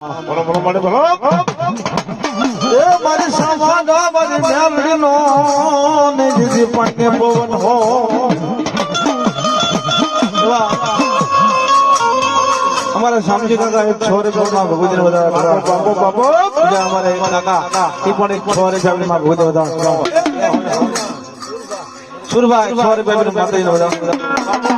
બોલો બોલો બોલો બોલો. એ મારી સામાના મારી મેલડીનો ને જીજી પણ પવન હો. અમારા શામજી કાકા એક છોરે માં ભગવતી વધારે બાપો બાપો અમારા એક કાકા એ પણ એક છોરે ચાવડી માં ભગવતી વધારે સુરભાઈ છોરે બેબી માતાજી વધારે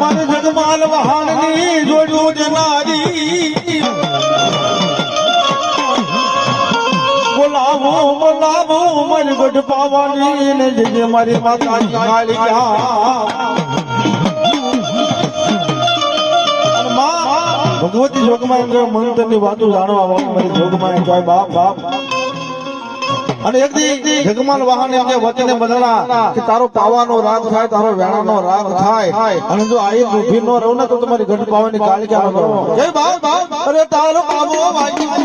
મારે જગમાલ વહાણની જોડું જનારી. બોલાવો બોલાવો, મારી ગઢ પાવાની ને જજે મારી માતા ભગવતી જોગમાં મંત્રની વાતો જાણવા મારી જોગમાં બાપ બાપ. અને એક દી જગમાલ વાહન એમને વચને બદલા કે તારો પાવાનો રાગ થાય તારો વેણાનો રાગ થાય અને જો આઈ ઊભી નો રહું ને તો તમારી ગઢ પાવાની કાળી ક્યાં કરો જય ભાવ અરે તારો પાવો વાગ્યો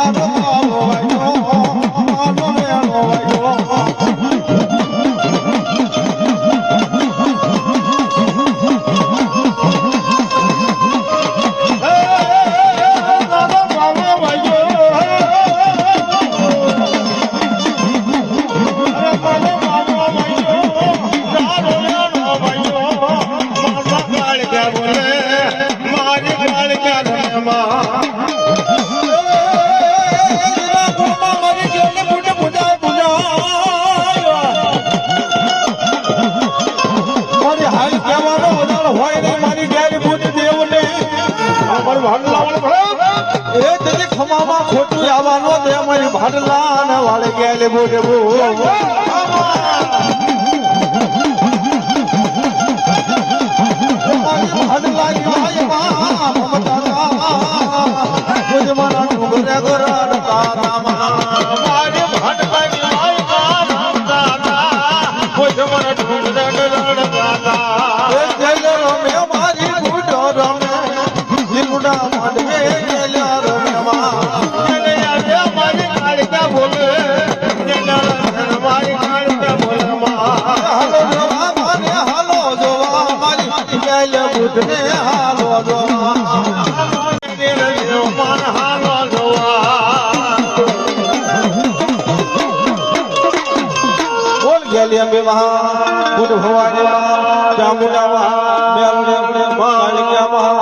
તારો એ તેથી ખમામાં ખોટું આવવાનો તે મારી ભાડલા વાળે ગેલે બોલે બો અંબે મહા બુધ ભવાની મહા ચામુંડા મહા મહા જાઓ મહા